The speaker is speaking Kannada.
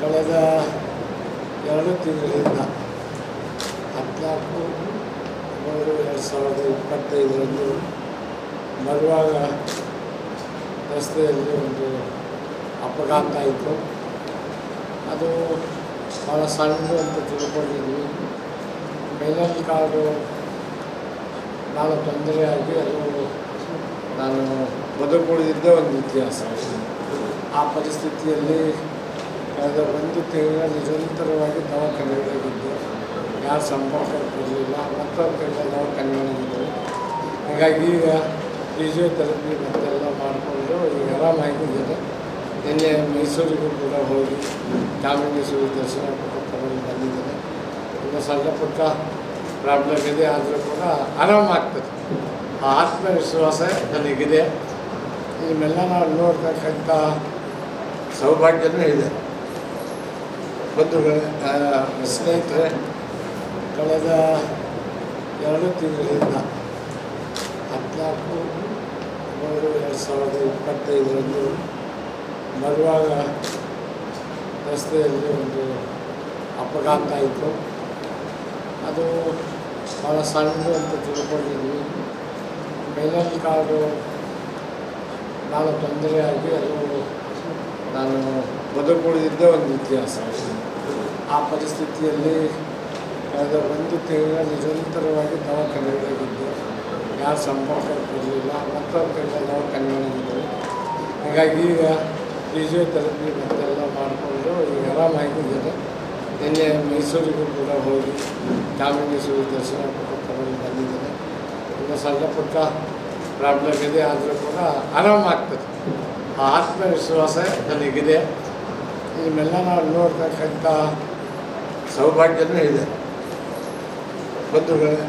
ಕಳೆದ ಎರಡು ತಿಂಗಳಿಂದ ಹದಿನಾಲ್ಕು ಮೂರು ಎರಡು ಸಾವಿರದ ಇಪ್ಪತ್ತೈದರಂದು ಬರುವಾಗ ರಸ್ತೆಯಲ್ಲಿ ಒಂದು ಅಪಘಾತ ಆಯಿತು. ಅದು ಭಾಳ ಸಣ್ಣದು ಅಂತ ತಿಳ್ಕೊಂಡಿದ್ವಿ. ಫೈನಲ್ ಕಾಲು ಭಾಳ ತೊಂದರೆಯಾಗಿ ಅದು ನಾನು ಬದುಕುಳಿದಿದ್ದೇ ಒಂದು ಇತಿಹಾಸ. ಆ ಪರಿಸ್ಥಿತಿಯಲ್ಲಿ ಕಳೆದ ಒಂದು ತಿಂಗಳ ನಿರಂತರವಾಗಿ ದವಾಖಾನೆಗಳಿದ್ದೆ ಯಾರು ಸಂಪರ್ಕ ಕೊಡಲಿಲ್ಲ ಮತ್ತೊಂದು ತಿಂಗಳ ದವಾಖಾನೆಗಳಿದ್ದರು ಹಾಗಾಗಿ ಈಗ ಫಿಸಿಯೋಥೆರಪಿ ಮತ್ತೆಲ್ಲ ಮಾಡಿಕೊಂಡು ಈಗ ಆರಾಮಾಗಿದ್ದಾರೆ ನಿನ್ನೆ ಮೈಸೂರಿಗೂ ಕೂಡ ಹೋಗಿ ಚಾಮುಂಡೇಶ್ವರಿ ದರ್ಶನ ತಗೊಂಡು ಬಂದಿದ್ದೇನೆ. ಇನ್ನು ಸಣ್ಣ ಪುಟ್ಟ ಪ್ರಾಬ್ಲಮ್ ಇದೆ, ಆದರೂ ಕೂಡ ಆರಾಮಾಗ್ತದೆ. ಆ ಆತ್ಮವಿಶ್ವಾಸ ನನಗಿದೆ. ನಿಮ್ಮೆಲ್ಲ ನಾವು ನೋಡ್ತಕ್ಕಂಥ ಸೌಭಾಗ್ಯವೇ ಇದೆ. ಬಂಧುಗಳೇ ಸ್ನೇಹಿತರೆ, ಕಳೆದ ಎರಡು ತಿಂಗಳಿಂದ ಹದಿನಾಲ್ಕು ಮೂರು ಎರಡು ಸಾವಿರದ ಇಪ್ಪತ್ತೈದರಂದು ಬರುವಾಗ ರಸ್ತೆಯಲ್ಲಿ ಒಂದು ಅಪಘಾತ ಆಯಿತು. ಅದು ಭಾಳ ಸಣ್ಣದು ಅಂತ ತಿಳ್ಕೊಂಡಿದ್ವಿ. ಮೇಲಲ್ಲಿ ಕಾಡು ಭಾಳ ತೊಂದರೆಯಾಗಿ ಅದು ನಾನು ಬದುಕುಳಿದಿದ್ದ ಒಂದು ಇತಿಹಾಸ. ಆ ಪರಿಸ್ಥಿತಿಯಲ್ಲಿ ಕಳೆದ ಒಂದು ತಿಂಗಳ ನಿರಂತರವಾಗಿ ದವಾಖಾನೆಗಳಿದ್ದೆ ಯಾರು ಸಂಪರ್ಕ ಕೊಡಲಿಲ್ಲ ಮತ್ತೊಂದು ತಿಂಗಳ ದವಾಖಾನೆಗಳಿದ್ದರು ಹಾಗಾಗಿ ಈಗ ಫಿಸಿಯೋಥೆರಪಿ ಮತ್ತೆಲ್ಲ ಮಾಡಿಕೊಂಡು ಈಗ ಆರಾಮಾಗಿದ್ದೇನೆ. ನಿನ್ನೆ ಮೈಸೂರಿಗೂ ಕೂಡ ಹೋಗಿ ಚಾಮುಂಡೇಶ್ವರಿ ದರ್ಶನ ತಗೊಂಡು ಬಂದಿದ್ದೇನೆ. ಇನ್ನು ಸಣ್ಣ ಪುಟ್ಟ ಪ್ರಾಬ್ಲಮ್ ಇದೆ, ಆದರೂ ಕೂಡ ಆರಾಮಾಗ್ತದೆ. ಆತ್ಮವಿಶ್ವಾಸ ನನಗಿದೆ. ನಿಮ್ಮೆಲ್ಲ ನಾವು ನೋಡ್ತಕ್ಕಂಥ ಸೌಭಾಗ್ಯವೂ ಇದೆ. ಬಂಧುಗಳೇ